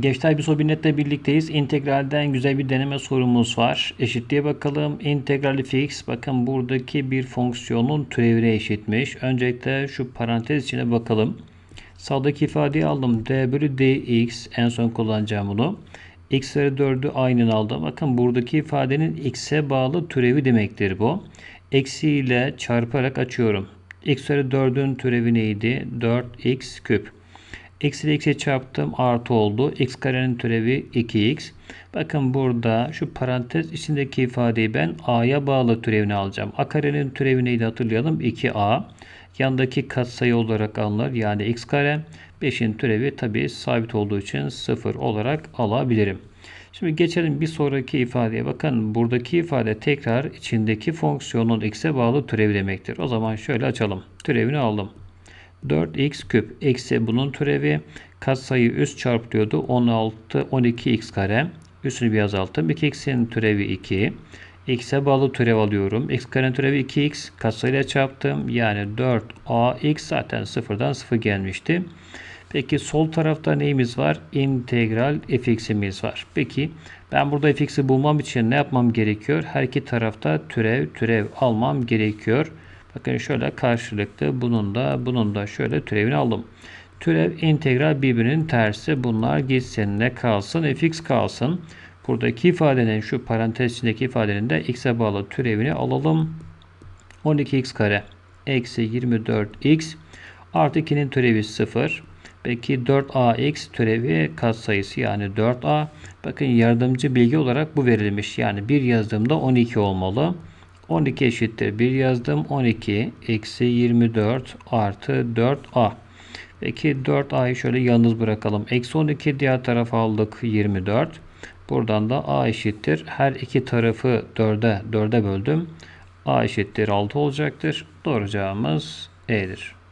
Gençler bir Sobinet'le birlikteyiz. İntegralden güzel bir deneme sorumuz var. Eşitliğe bakalım. İntegrali fx. Bakın buradaki bir fonksiyonun türevine eşitmiş. Öncelikle şu parantez içine bakalım. Sağdaki ifadeyi aldım. d bölü dx. En son kullanacağım bunu. x üzeri 4'ü aynen aldım. Bakın buradaki ifadenin x'e bağlı türevi demektir bu. Eksi ile çarparak açıyorum. x üzeri 4'ün türevi neydi? 4x küp. Eksi ile eksi çarptım artı oldu. x karenin türevi 2x. Bakın burada şu parantez içindeki ifadeyi ben a'ya bağlı türevini alacağım. a karenin türevi neydi hatırlayalım. 2a. Yandaki katsayı olarak alınır. Yani x kare. 5'in türevi tabi sabit olduğu için 0 olarak alabilirim. Şimdi geçelim bir sonraki ifadeye. Bakın buradaki ifade tekrar içindeki fonksiyonun x'e bağlı türevi demektir. O zaman şöyle açalım. Türevini aldım. 4x küp eksi bunun türevi katsayı üst çarpılıyordu. 16 12x kare. Üstünü bir azalttım. 2x'in türevi 2. x'e bağlı türev alıyorum. x karenin türevi 2x. Katsayıyla çarptım. Yani 4ax zaten sıfırdan 0 gelmişti. Peki sol tarafta neyimiz var? İntegral fx'imiz var. Peki ben burada fx'i bulmam için ne yapmam gerekiyor? Her iki tarafta türev türev almam gerekiyor. Bakın şöyle karşılıklı bunun da bunun da şöyle türevini aldım. Türev integral birbirinin tersi. Bunlar gitsin ne kalsın? fx kalsın. Buradaki ifadenin şu parantez içindeki ifadenin de x'e bağlı türevini alalım. 12x kare eksi 24x artı 2'nin türevi 0. Peki 4ax türevi katsayısı yani 4a. Bakın yardımcı bilgi olarak bu verilmiş. Yani bir yazdığımda 12 olmalı. 12 eşittir 1 yazdım. 12 eksi 24 artı 4a. Peki 4a'yı şöyle yalnız bırakalım. Eksi 12 diğer tarafa aldık 24. Buradan da a eşittir. Her iki tarafı 4'e 4'e böldüm. a eşittir 6 olacaktır. Doğru cevabımız E'dir.